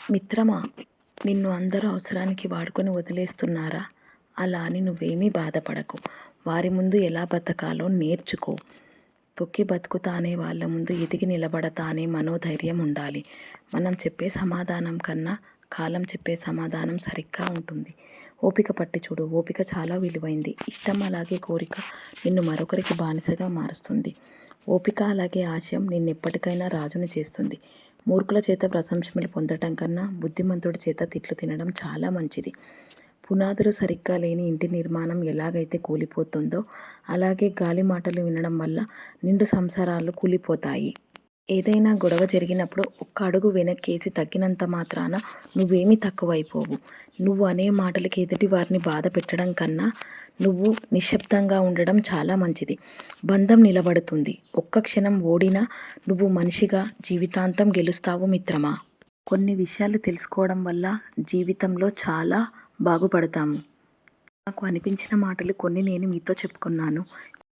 మిత్రమా నిన్ను అందరూ అవసరానికి వాడుకొని వదిలేస్తున్నారా? అలా అని నువ్వేమీ బాధపడకు. వారి ముందు ఎలా బతకాలో నేర్చుకో. తొక్కి బతుకుతా అనే వాళ్ళ ముందు ఎదిగి నిలబడతా అనే మనోధైర్యం ఉండాలి. మనం చెప్పే సమాధానం కన్నా కాలం చెప్పే సమాధానం సరిగ్గా ఉంటుంది. ఓపిక పట్టి చూడు ఓపిక చాలా విలువైంది. ఇష్టం అలాగే కోరిక నిన్ను మరొకరికి బానిసగా మారుస్తుంది. ఓపిక అలాగే ఆశయం నిన్నెప్పటికైనా రాజును చేస్తుంది. మూర్ఖుల చేత ప్రశంసలు పొందటం కన్నా బుద్ధిమంతుడి చేత తిట్లు తినడం చాలా మంచిది. పునాదులు సరిగ్గా లేని ఇంటి నిర్మాణం ఎలాగైతే కూలిపోతుందో అలాగే గాలి మాటలు వినడం వల్ల నిండు సంసారాలు కూలిపోతాయి. ఏదైనా గొడవ జరిగినప్పుడు ఒక్క అడుగు వెనక్కేసి తగ్గినంత మాత్రాన నువ్వేమీ తక్కువైపోవు. నువ్వు అనే మాటలకి ఎదుటి వారిని బాధ పెట్టడం కన్నా నువ్వు నిశ్శబ్దంగా ఉండడం చాలా మంచిది. బంధం నిలబడుతుంది. ఒక్క క్షణం ఓడినా నువ్వు మనిషిగా జీవితాంతం గెలుస్తావు మిత్రమా? కొన్ని విషయాలు తెలుసుకోవడం వల్ల జీవితంలో చాలా బాగుపడతాము. నాకు అనిపించిన మాటలు కొన్ని నేను మీతో చెప్పుకున్నాను.